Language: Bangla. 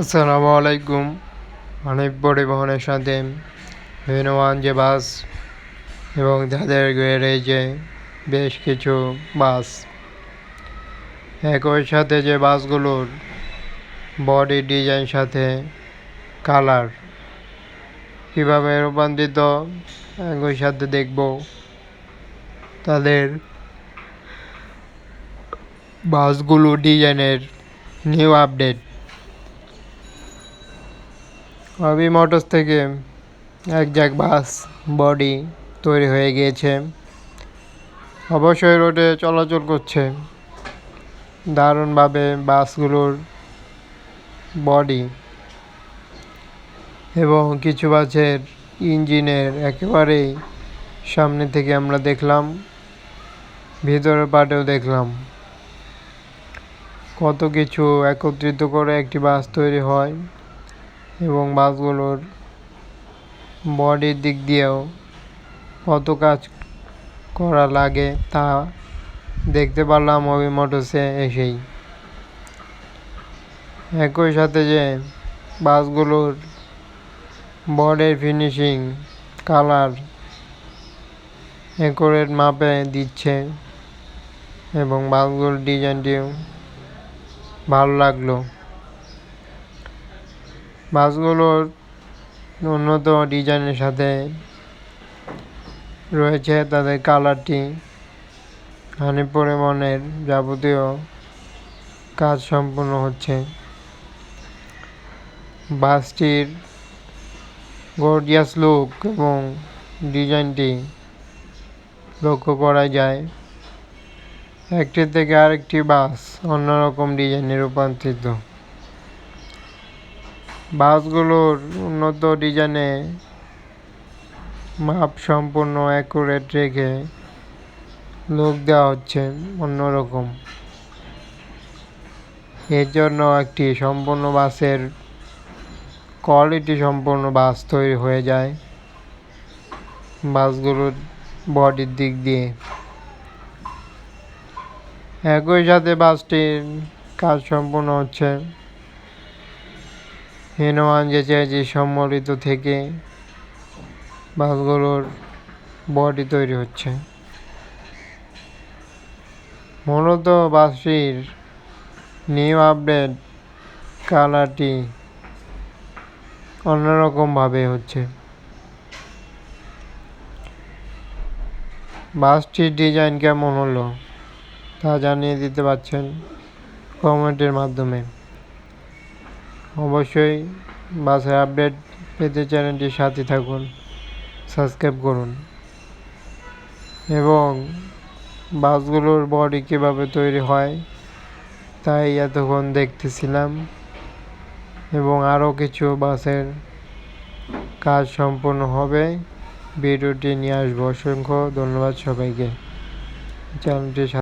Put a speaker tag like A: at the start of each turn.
A: আসসালামু আলাইকুম। অনেক পরিবহনের সাথে হিনওয়ান যে বাস এবং তাদের গ্যারেজে বেশ কিছু বাস। একই সাথে যে বাসগুলোর বডি ডিজাইন সাথে কালার কীভাবে রূপান্তরিত, একই সাথে দেখব। তাদের বাসগুলো ডিজাইনের নিউ আপডেট অবি মোটরস থেকে এক জ্যাক বাস বডি তৈরি হয়ে গিয়েছে। অবশ্যই রোডে চলাচল করছে। দারুণভাবে বাসগুলোর বডি এবং কিছু বাসের ইঞ্জিনের একেবারেই সামনে থেকে আমরা দেখলাম ভিতরের পাটেও দেখলাম। কত কিছু একত্রিত করে একটি বাস তৈরি হয়। এবং বাসগুলোর বডির দিক দিয়েও কত কাজ করা লাগে তা দেখতে পারলাম অবি মোটরসে এসেই। একই সাথে যে বাসগুলোর বডির ফিনিশিং কালার একরের মাপে দিচ্ছে এবং বাসগুলোর ডিজাইনটিও ভালো লাগল। বাসগুলোর উন্নত ডিজাইনের সাথে রয়েছে তাদের কালারটি হানি পরিমাণের যাবতীয় কাজ সম্পূর্ণ হচ্ছে। বাসটির গর্জিয়াস লুক এবং ডিজাইনটি লক্ষ্য করা যায়। একটি থেকে আরেকটি বাস অন্যরকম ডিজাইনে রূপান্তরিত। বাসগুলোর উন্নত ডিজাইনে মাপ সম্পূর্ণ অ্যাকুরেট রেখে লুক দেওয়া হচ্ছে অন্যরকম। এর জন্য একটি সম্পূর্ণ বাসের কোয়ালিটি সম্পূর্ণ বাস তৈরি হয়ে যায় বাসগুলোর বডির দিক দিয়ে। একই সাথে বাসটির কাজ সম্পূর্ণ হচ্ছে হিনওয়ান যে যে সম্মিলিত থেকে বাসগুলোর বডি তৈরি হচ্ছে। মূলত বাসটির নিউ আপডেট কালারটি অন্যরকমভাবে হচ্ছে। বাসটির ডিজাইন কেমন হলো তা জানিয়ে দিতে পারছেন কমেন্টের মাধ্যমে। অবশ্যই বাসের আপডেট পেতে চ্যানেলটির সাথে থাকুন, সাবস্ক্রাইব করুন এবং বাসগুলোর বডি কীভাবে তৈরি হয় তাই এতক্ষণ দেখতেছিলাম এবং আরও কিছু বাসের কাজ সম্পূর্ণ হবে। ভিডিওটি নিয়ে আসব অসংখ্য ধন্যবাদ সবাইকে। চ্যানেলটির